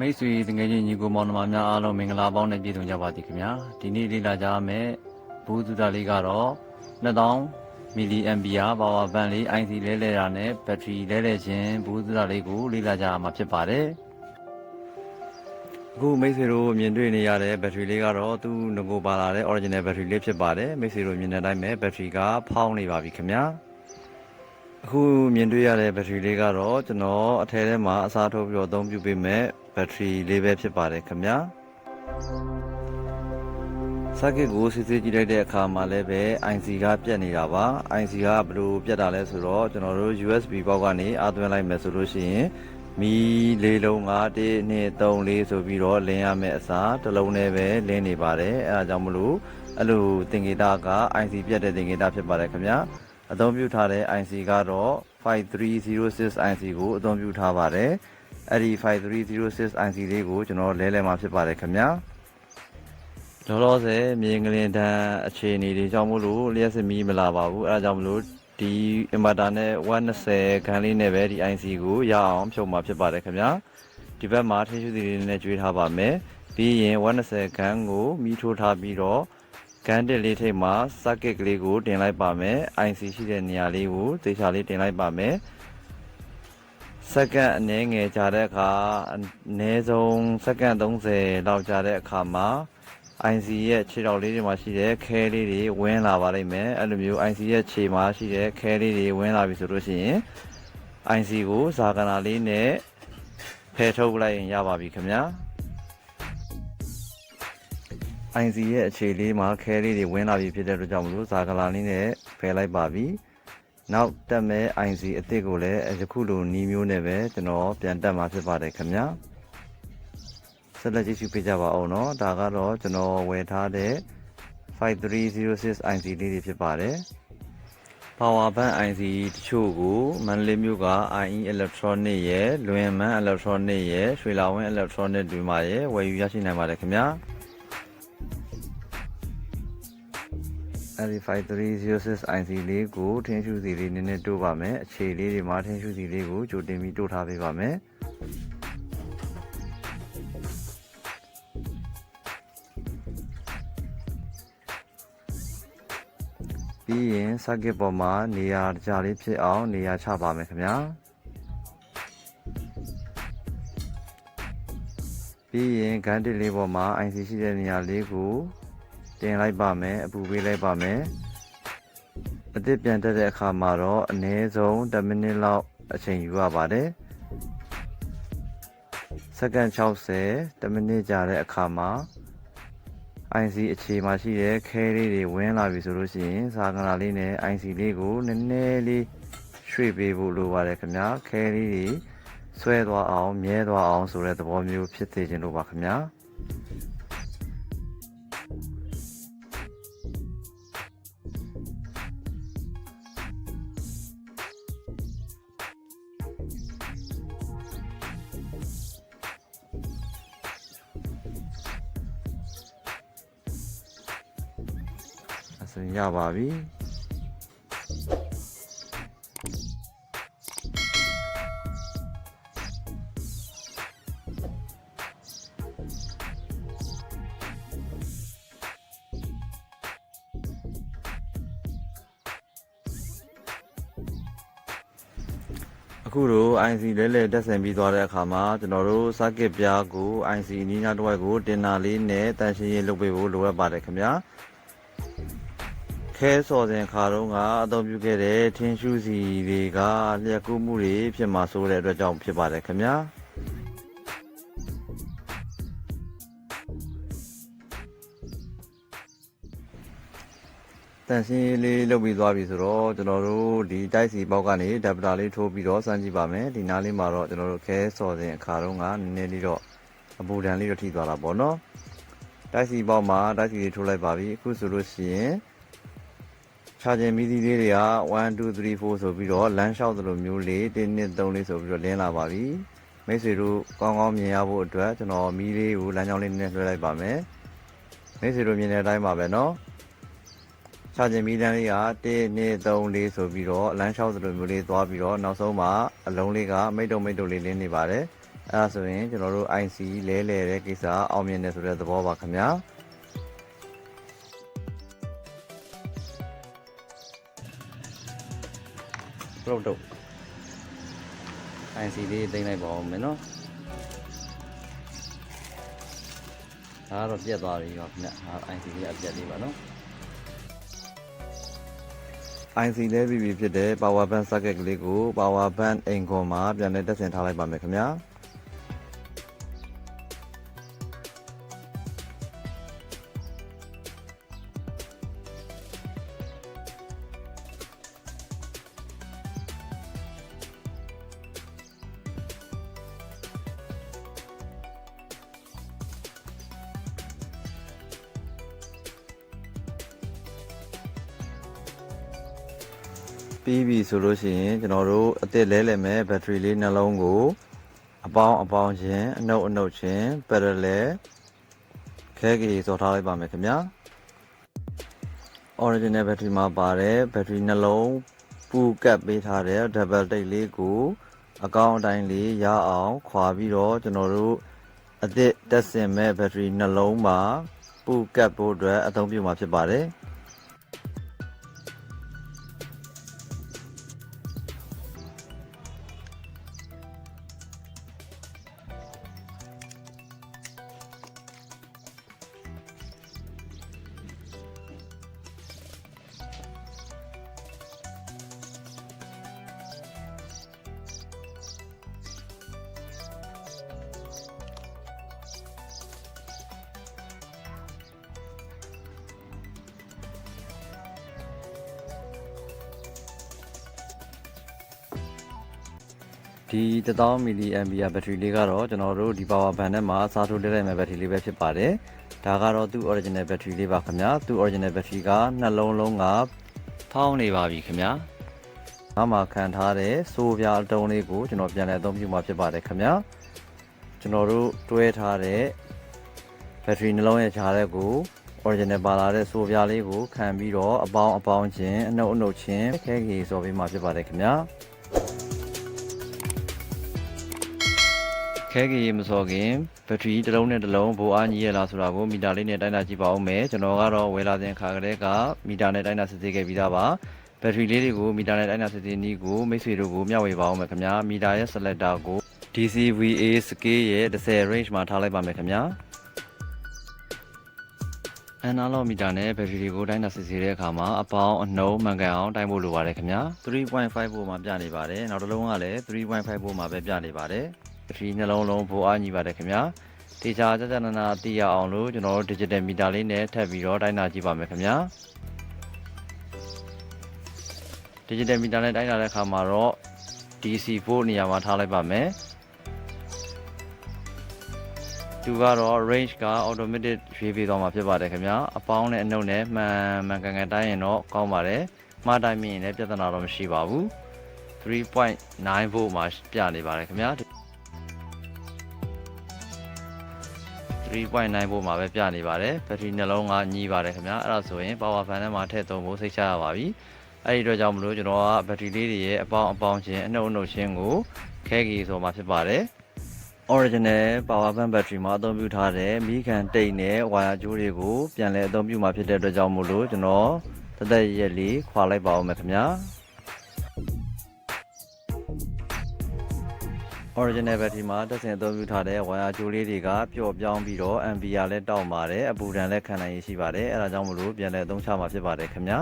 မိတ်ဆွေတငယ်ချင်းညီကိုမောင်နှမများအားလုံးမင်္ဂလာပေါင်းနဲ့ပြည့်စုံကြပါသည်ခင်ဗျာဒီနေ့လေ့လာကြမယ့်ဘူးသူတာလေးကတော့2000မီလီအမ်ပီယာပါဝါဘန်လေး IC လဲလဲတာနဲ့ဘက်ထရီလဲလဲခြင်းဘူးသူတာလေးကိုလေ့လာကြရမှာဖြစ်ပါတယ်အခုမိတ်ဆွေတို့မြင်တွေ့နေရတဲ့ဘက်ထရီလေးကတော့သူငကိုပါလာတဲ့ original ဘက်ထရီလေးဖြစ်ပါတယ်မိတ်ဆွေတို့မြင်တဲ့အတိုင်းပဲဘက်ထရီကဖောင်းနေပါပြီခင်ဗျာအခုမြင်တွေ့ရတဲ့ဘက်ထရီလေးကတော့ကျွန်တော်အထဲထဲမှာအစားထိုးပြီးတော့အသုံးပြုပေးမဲ့ ဘက်ထရီလေးပဲဖြစ်ပါတယ်ခင်ဗျာစက်ကစ်ကိုစစ်စစ်ကြည့်လိုက်တဲ့အခါမှာလည်းပဲ IC ကပြတ်နေတာပါ IC ကဘယ်လိုပြတ်တာလဲဆိုတော့ကျွန်တော်တို့ USB ပေါက်ကနေအသွင်းလိုက်မယ်ဆိုလို့ရှိရင်မီလေးလုံးက1 2 3 4ဆိုပြီးတော့လင်းရမယ့်အစားတစ်လုံးနဲ့ပဲလင်းနေပါတယ်အဲဒါကြောင့်မလို့အဲ့လိုသင်္ကေတက IC ပြတ်တဲ့သင်္ကေတဖြစ်ပါတယ်ခင်ဗျာအသုံးပြုထားတဲ့ IC ကတော့5306 IC ကိုအသုံးပြုထားပါတယ်။ အဲ့ဒီ 5306 IC လေးကိုကျွန်တော်လဲလဲမှာဖြစ်ပါတယ်ခင်ဗျာ။လောလောဆယ်မြေငလင်တန်းအခြေအနေတွေကြောင့်မို့လို့လျှက်စစ်မီးမလာပါဘူး။အဲဒါကြောင့်မလို့ဒီ inverter နဲ့120ခန်းလေးနဲ့ပဲဒီ IC ကိုရအောင်ဖြုတ်မှာဖြစ်ပါတယ်ခင်ဗျာ။ဒီဘက်မှာထင်းရှူစီလေးနဲ့ကျွေးထားပါမယ်။ပြီးရင်120ခန်းကိုမီးထိုးထားပြီးတော့ကန်တက်လေးထိပ်မှာ socket ကလေးကိုတင်လိုက်ပါမယ် IC ရှိတဲ့နေရာလေးကိုသေချာလေးတင်လိုက်ပါမယ် စက္ကန့်အနည်းငယ်ကြာတဲ့အခါအနည်းဆုံးစက္ကန့်30လောက်ကြာတဲ့အခါမှာ IC ရဲ့ခြေထောက်လေးတွေမှာရှိတဲ့ခဲလေးတွေဝင်လာပါလိမ့်မယ်အဲ့လိုမျိုး IC ရဲ့ခြေမှာရှိတဲ့ခဲလေးတွေဝင်လာပြီဆိုလို့ရှိရင် IC ကိုဇာကနာလေးနဲ့ဖယ်ထုတ်လိုက်ရင်ရပါပြီခင်ဗျာ IC ရဲ့အခြေလေးမှာခဲလေးတွေဝင်လာပြီဖြစ်တဲ့အတွက်ကြောင့်မလို့ဇာကလာလေးနဲ့ဖယ်လိုက်ပါပြီ။ နောက်တက်မဲ့ IC အစ်စ်ကိုလည်းယခုလိုနီးမျိုးနဲ့ပဲကျွန်တော်ပြန်တက်မှာဖြစ်ပါတယ်ခင်ဗျာ။ဆက်လက်ကြည့်ရှုပေးကြပါအောင်နော်။ဒါကတော့ကျွန်တော်ဝယ်ထားတဲ့5306 IC လေးတွေဖြစ်ပါတယ်။ Power Bank IC တချို့ကိုမန္တလေးမြို့က IE Electronic ရဲ့လွင်မန်း Electronic ရဲ့ရွှေလာဝင်း Electronic တွေမှာရဲ့ဝယ်ယူရရှိနိုင်ပါတယ်ခင်ဗျာ။ အဲဒီ5306 IC လေးကိုထင်းရှူစီလေးနည်းနည်းတိုးပါမယ်အခြေလေးတွေမှာထင်းရှူစီလေးကိုကြိုတင်ပြီးတိုးထားပေးပါမယ်ပြီးရင် circuit ပေါ်မှာနေရာတကြားလေးဖြစ်အောင်နေရာချပါမယ်ခင်ဗျာပြီးရင်ဂန်တစ်လေးပေါ်မှာ IC ရှိတဲ့နေရာလေးကို တင်လိုက်ပါမယ်အပူပေးလိုက်ပါမယ်အသစ်ပြန်တက်တဲ့အခါမှာတော့အနည်းဆုံး10မိနစ်လောက်အချိန်ယူရပါတယ်စက္ကန့်60 10မိနစ်ကြာတဲ့အခါမှာ IC အခြေမှာရှိတဲ့ခဲလေးတွေဝင်လာပြီဆိုလို့ရှိရင်စာကနာလေးနဲ့ IC လေးကိုနည်းနည်းလေးရွှေ့ပေးဖို့လိုပါတယ်ခင်ဗျာခဲလေးတွေဆွဲသွားအောင်မြဲသွားအောင်ဆိုတဲ့သဘောမျိုးဖြစ်စေခြင်းလို့ပါခင်ဗျာ အစရပါပြီအခုတို့ IC လဲလဲတက်ဆင်ပြီးသွားတဲ့အခါမှာကျွန်တော်တို့ circuit ပြားကို IC အနီးနားတစ်ဝိုက်ကိုတင်နာလေးနဲ့တန်ရှင်းရေးလုပ်ပေးဖို့လိုအပ်ပါတယ်ခင်ဗျာ ခဲစော်စဉ်ခါတုန်းကအသုံးပြုခဲ့တဲ့ထင်းရှူးစီတွေကလျှက်ကူးမှုတွေဖြစ်မှာဆိုတဲ့အတွက်ကြောင့်ဖြစ်ပါတယ်ခင်ဗျာတန်ရှင်းရေးလေးလုပ်ပြီးသွားပြီဆိုတော့ကျွန်တော်တို့ဒီတိုက်စီပေါက်ကနေဒက်ပတာလေးထိုးပြီးတော့စမ်းကြည့်ပါမယ်ဒီနားလေးမှာတော့ကျွန်တော်တို့ခဲစော်စဉ်အခါတုန်းကနည်းနည်းလေးတော့အပူဒဏ်လေးတော့ထိသွားတာပေါ့နော်တိုက်စီပေါက်မှာတိုက်စီလေးထိုးလိုက်ပါပြီအခုဆိုလို့ရှိရင် ချာခြင်းမီဒီလေးတွေက1 2 3 4ဆိုပြီးတော့လမ်းလျှောက်သလိုမျိုးလေး1 2 3လေးဆိုပြီးတော့လင်းလာပါပြီမိတ်ဆွေတို့ကောင်းကောင်းမြင်ရဖို့အတွက်ကျွန်တော်မီးလေးကိုလမ်းကြောင်းလေးနဲ့လွှဲလိုက်ပါမယ်မိတ်ဆွေတို့မြင်တဲ့အတိုင်းပါပဲเนาะချာခြင်းမီးလမ်းလေးက1 2 3 4ဆိုပြီးတော့လမ်းလျှောက်သလိုမျိုးလေးသွားပြီးတော့နောက်ဆုံးမှာအလုံးလေးကမိတ်တုံမိတ်တုံလေးလင်းနေပါတယ် အဲဒါဆိုရင်ကျွန်တော်တို့ IC လဲလဲတဲ့ကိစ္စအောင်မြင်တယ်ဆိုတဲ့သဘောပါခင်ဗျာ ပရိုတော့ IC လေးသိမ့်လိုက်ပါဦးမယ်နော်ဒါကတော့ပြတ်သွားပြီတော့ခင်ဗျာဒါ IC လေးအပြတ်လေးပါနော် IC လဲပြီးပြီဖြစ်တဲ့ power bank socket ကလေးကို power bank အိမ်ခွန်မှာပြန်လည်တက်ဆင်ထားလိုက်ပါမယ်ခင်ဗျာ ပြီးပြီဆိုလို့ရှိရင်ကျွန်တော်တို့အစ်စ်လဲလဲမဲ့ဘက်ထရီလေးနှလုံးကိုအပေါင်းအပေါင်းချင်းအနှုတ်အနှုတ်ချင်း parallel ခဲကြီးစော်ထားလိုက်ပါမယ်ခင်ဗျာ original battery မှာပါတဲ့ battery နှလုံးပူကပ်ပေးထားတဲ့ double tick လေးကို အကောင့်အတိုင်းလေးရအောင်ခွာပြီးတော့ကျွန်တော်တို့အသစ်တက်ဆင်မဲ့ battery နှလုံးမှာပူကပ်ဖို့အတွက်အသုံးပြုမှာဖြစ်ပါတယ် ဒီ1000 mAh battery လေးကတော့ကျွန်တော်တို့ဒီ power bank ထဲမှာစားထိုးလေးလိုက်မဲ့ battery လေးပဲဖြစ်ပါတယ်။ဒါကတော့သူ့ original battery လေးပါခင်ဗျာ။သူ့ original battery ကနှလုံးလုံးကဖောင်းနေပါပြီခင်ဗျာ။အမှခံထားတဲ့စိုးပြားအတုံးလေးကိုကျွန်တော်ပြန်လည်အသုံးပြုမှာဖြစ်ပါတယ်ခင်ဗျာ။ကျွန်တော်တို့တွဲထားတဲ့ battery နှလုံးရဲ့ခြားတဲ့ကို original ပါလာတဲ့စိုးပြားလေးကိုခံပြီးတော့အပေါင်းအပေါင်းချင်းအနှုတ်အနှုတ်ချင်းခဲကြီးစော်ပေးမှာဖြစ်ပါတယ်ခင်ဗျာ။ ခဲကြီးမစော်ခင်ဘက်ထရီတစ်လုံးနဲ့တစ်လုံးဘိုးအားကြီးရလားဆိုတာကိုမီတာလေးနဲ့တိုင်းတာကြည့်ပါဦးမယ်ကျွန်တော်ကတော့ဝယ်လာတဲ့ခါကလေးကမီတာနဲ့တိုင်းတာစစ်ဆေးခဲ့ပြီးသားပါဘက်ထရီလေးတွေကိုမီတာနဲ့တိုင်းတာစစ်ဆေးနည်းကိုမိတ်ဆွေတို့ကိုမျှဝေပါဦးမယ်ခင်ဗျာမီတာရဲ့ selector ကို DCVA scale ရဲ့10 range မှာထားလိုက်ပါမယ်ခင်ဗျာအန်နာလောမီတာနဲ့ဘက်ထရီတွေကိုတိုင်းတာစစ်ဆေးတဲ့အခါမှာအပေါင်းအနှုံးမှန်ကန်အောင်တိုင်းဖို့လိုပါတယ်ခင်ဗျာ 3.5volt မှာပြနေပါတယ်နောက်တစ်လုံးကလည်း3.5 volt မှာပဲပြနေပါတယ် ပထရီနှလုံးလုံးပိုအားညီပါတယ်ခင်ဗျာတေချာကြကြနာနာသိရအောင်လို့ကျွန်တော်တို့ digital meter လေးနဲ့ထပ်ပြီးတော့တိုင်းတာကြည့်ပါမယ်ခင်ဗျာ digital meter နဲ့တိုင်းတာတဲ့အခါမှာတော့ DC 4 နေရာမှာထားလိုက်ပါမယ်သူကတော့ range က automatic ရွေးပေးသွားမှာဖြစ်ပါတယ်ခင်ဗျာအပေါင်းနဲ့အနှုတ်နဲ့မှန်မှန်ကန်ကန်တိုင်းရင်တော့ကောင်းပါတယ်မှားတိုင်းမြင်ရင်လည်းပြဿနာတော့မရှိပါဘူး3.9 volt မှာပြနေပါတယ်ခင်ဗျာ 3.9ဖို့မှာပဲပြနေပါတယ်ဘက်ထရီနှလုံးကညီးပါတယ်ခင်ဗျာအဲ့ဒါဆိုရင် power bank ထဲမှာထည့်သုံးဖို့စိတ်ချရပါပြီအဲ့ဒီတော့ကြောင့်မလို့ကျွန်တော်ကဘက်ထရီလေးတွေရဲ့အပေါင်းအပေါင်းချင်းအနှုတ်အနှုတ်ချင်းကိုခဲကြီးဆိုမှာဖြစ်ပါတယ် original power bank battery မှာအသုံးပြုထားတဲ့မိခံတိတ်နဲ့ဝါယာကြိုးတွေကိုပြန်လည်အသုံးပြုမှာဖြစ်တဲ့အတွက်ကြောင့်မို့လို့ကျွန်တော်တသက်ရက်လေးခွာလိုက်ပါအောင်မယ်ခင်ဗျာ original battery မှာတက်ဆင်အသုံးပြုထားတဲ့ဝါယာကြိုးလေးတွေကပျော့ပြောင်းပြီးတော့ ampere လည်းတောက်ပါတယ်အပူဒဏ်လည်းခံနိုင်ရရှိပါတယ်အဲဒါကြောင့်မလို့ပြန်လည်အသုံးချမှာဖြစ်ပါတယ်ခင်ဗျာ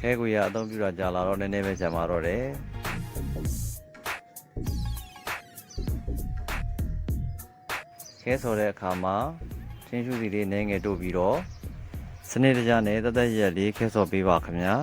ခဲကိုရအသုံးပြုတာကြာလာတော့နည်းနည်းပဲကြာမှာတော့တယ်ခဲဆိုတဲ့အခါမှာချင်းရှုစီလေးနည်းငယ်တို့ပြီးတော့ စနေတကြနဲ့တသက်ရက်လေးခဲစော်ပေးပါခင်ဗျာ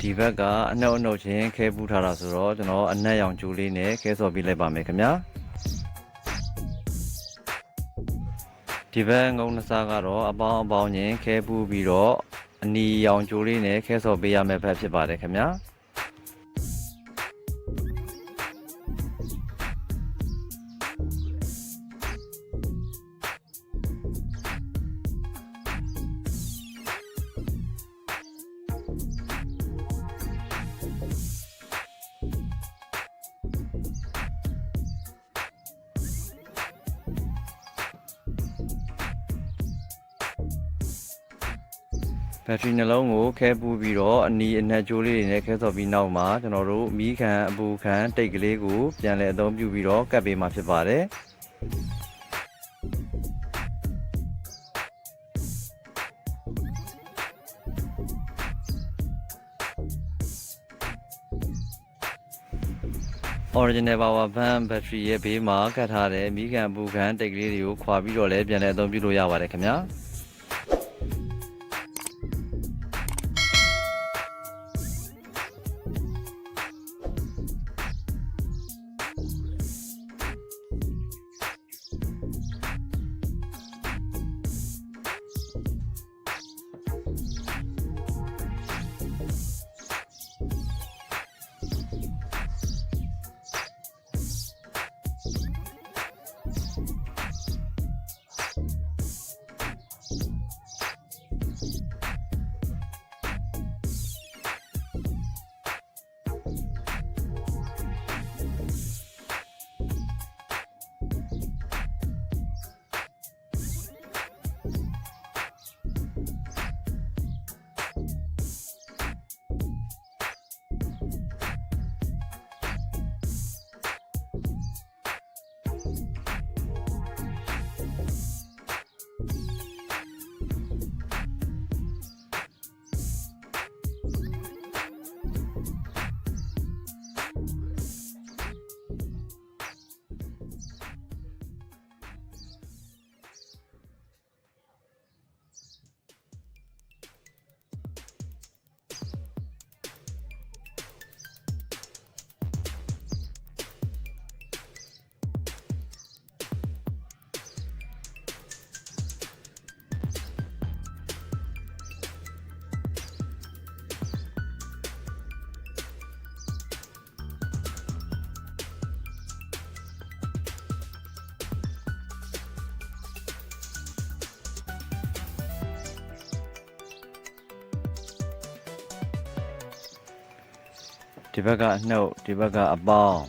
ဒီဘက်ကအနှုတ်အနှုတ်ချင်းခဲပူးထားတာဆိုတော့ကျွန်တော်အနက်ရောင်ကျူလေးနဲ့ခဲစော်ပေးလိုက်ပါမယ်ခင်ဗျာ ဒီဘက်ငုံနှစားကတော့အပေါင်းအပေါင်းချင်းခဲပူးပြီးတော့အနီရောင်ကြိုးလေးနဲ့ခဲဆော်ပေးရမယ့်ဘက်ဖြစ်ပါတယ်ခင်ဗျာ ဘက်ထရီနှလုံးကိုခဲပူးပြီးတော့အနီအနက်ကြိုးလေးတွေနဲ့ခဲဆော်ပြီးနောက်မှာကျွန်တော်တို့မီးခံအပူခံတိတ်ကလေးကိုပြန်လည်အသုံးပြုပြီးတော့ကတ်ပေးမှာဖြစ်ပါတယ် original power bank battery ရဲ့ဘေးမှာကတ်ထားတဲ့မီးခံအပူခံတိတ်ကလေးတွေကိုခွာပြီးတော့လည်းပြန်လည်အသုံးပြုလို့ရပါတယ်ခင်ဗျာ ဒီဘက်ကအနှုတ်ဒီဘက်ကအပေါင်း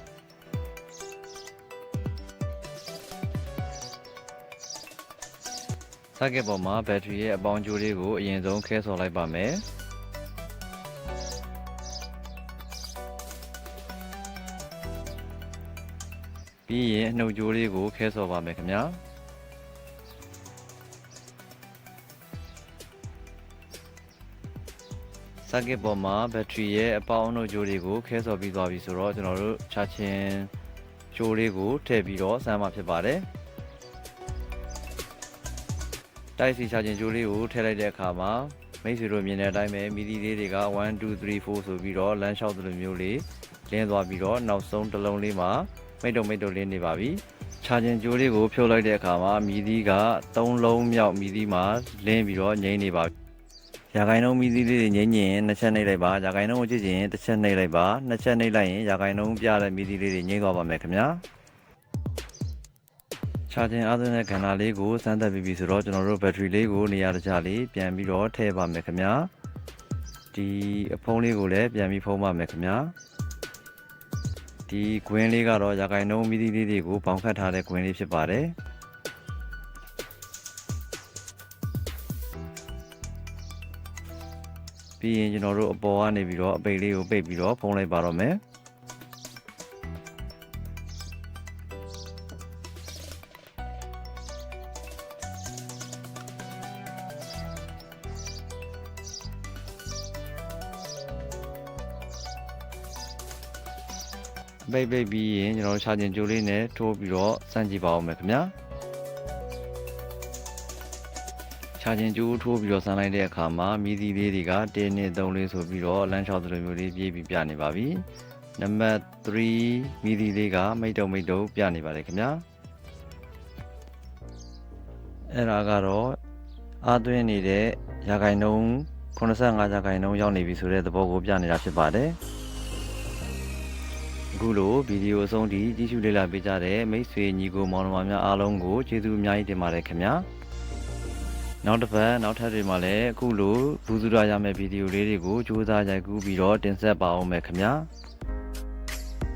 စက်ကက်ပေါ်မှာဘက်ထရီရဲ့အပေါင်းကြိုးလေးကိုအရင်ဆုံးခဲဆော်လိုက်ပါမယ်ပြီးရင်အနှုတ်ကြိုးလေးကိုခဲဆော်ပါမယ်ခင်ဗျာ စက်ကက်ပေါ်မှာဘက်ထရီရဲ့အပေါင်းအနှုတ်ကြိုးတွေကိုခဲဆော်ပြီးသွားပြီဆိုတော့ကျွန်တော်တို့ချာချင်းကြိုးလေးကိုထည့်ပြီးတော့စမ်းမှာဖြစ်ပါတယ်တိုက်စီချခြင်းကြိုးလေးကိုထည့်လိုက်တဲ့အခါမှာမိတ်ဆွေတို့မြင်တဲ့အတိုင်းပဲမီဒီလေးတွေက1 2 3 4ဆိုပြီးတော့လမ်းလျှောက်သလိုမျိုးလေးလင်းသွားပြီးတော့နောက်ဆုံးတစ်လုံးလေးမှာမိတ်တုံမိတ်တုံလင်းနေပါပြီချာခြင်းကြိုးလေးကိုဖြုတ်လိုက်တဲ့အခါမှာမီဒီက3လုံးမြောက်မီဒီမှာလင်းပြီးတော့ငိမ့်နေပါပြီ ရာဂိုင်နှုန်းမီဒီလေးတွေငိမ့်ညင်နှစ်ချက်နှိပ်လိုက်ပါရာဂိုင်နှုန်းကိုကြည့်ချင်တစ်ချက်နှိပ်လိုက်ပါနှစ်ချက်နှိပ်လိုက်ရင်ရာဂိုင်နှုန်းပြတဲ့မီဒီလေးတွေငိမ့်သွားပါမယ်ခင်ဗျာချာခြင်းအားသွင်းတဲ့ကဏ္ဍလေးကိုစမ်းသပ်ပြီးပြီဆိုတော့ကျွန်တော်တို့ဘက်ထရီလေးကိုနေရာတကျလေးပြန်ပြီးတော့ထည့်ပါမယ်ခင်ဗျာဒီအဖုံးလေးကိုလည်းပြန်ပြီးဖုံးပါမယ်ခင်ဗျာဒီကွင်းလေးကတော့ရာဂိုင်နှုံးမီဒီလေးတွေကိုပေါင်ခတ်ထားတဲ့ကွင်းလေးဖြစ်ပါတယ် ပြီးရင်ကျွန်တော်တို့အပေါ်ကနေပြီးတော့အပိတ်လေးကိုပိတ်ပြီးတော့ဖုံးလိုက်ပါတော့မယ်ပိတ်ပိတ်ပြီးရင်ကျွန်တော်တို့ခြာကျင်ကြိုးလေးနဲ့ထိုးပြီးတော့စမ်းကြည့်ပါဦးမယ်ခင်ဗျာ ခြာကျင်ကြိုးထိုးပြီးတော့စမ်းလိုက်တဲ့အခါမှာမီးသီးလေးတွေက1နဲ့3လေးဆိုပြီးတော့လမ်းလျှောက်သလိုမျိုးလေးပြေးပြီးပြနေပါပြီနံပါတ်3မီးသီးလေးကမိတ်တုံမိတ်တုံပြနေပါတယ်ခင်ဗျာအဲ့ဒါကတော့အာသွင်းနေတဲ့ရာဂိုင်နှုံး85ရာခိုင်နှုန်းရောက်နေပြီဆိုတဲ့သဘောကိုပြနေတာဖြစ်ပါတယ်အခုလိုဗီဒီယိုအဆုံးထိကြည့်ရှုလေ့လာပေးကြတဲ့မိတ်ဆွေညီကိုမောင်နှမများအားလုံးကိုကျေးဇူးအများကြီးတင်ပါတယ်ခင်ဗျာ နောက်တစ်ပတ်နောက်ထပ်တွေမှာလည်းအခုလိုဘူးစုရရမယ့်ဗီဒီယိုလေးတွေကိုကြိုးစားရိုက်ကူးပြီးတော့တင်ဆက်ပါအောင်မယ်ခင်ဗျာ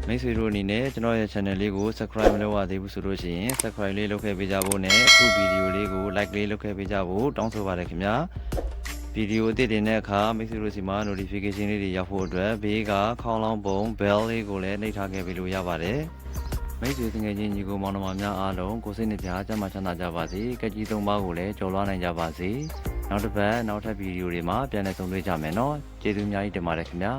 မိတ်ဆွေတို့အနေနဲ့ကျွန်တော်ရဲ့ channel လေးကို subscribe မလုပ်ရသေးဘူးဆိုလို့ရှိရင် subscribe လေးလုပ်ခဲ့ပေးကြဖို့နဲ့အခုဗီဒီယိုလေးကို like လေးလုပ်ခဲ့ပေးကြဖို့တောင်းဆိုပါတယ်ခင်ဗျာဗီဒီယိုအသစ်တင်တဲ့အခါမိတ်ဆွေတို့စီမှာ notification လေးတွေရောက်ဖို့အတွက်ဘေးကခေါင်းလောင်းပုံ bell လေးကိုလည်းနှိပ်ထားခဲ့ပေးလို့ရပါတယ် မိတ်ဆွေတငယ်ချင်းညီကိုမောင်နှမများအားလုံးကိုယ်စိတ်နှပြကျန်းမာချမ်းသာကြပါစေကက်ကြီးသုံးပါးကိုလည်းကြော်လွှားနိုင်ကြပါစေနောက်တစ်ပတ်နောက်ထပ်ဗီဒီယိုတွေမှာပြန်လည်ဆုံတွေ့ကြမယ်နော်ကျေးဇူးအများကြီးတင်ပါတယ်ခင်ဗျာ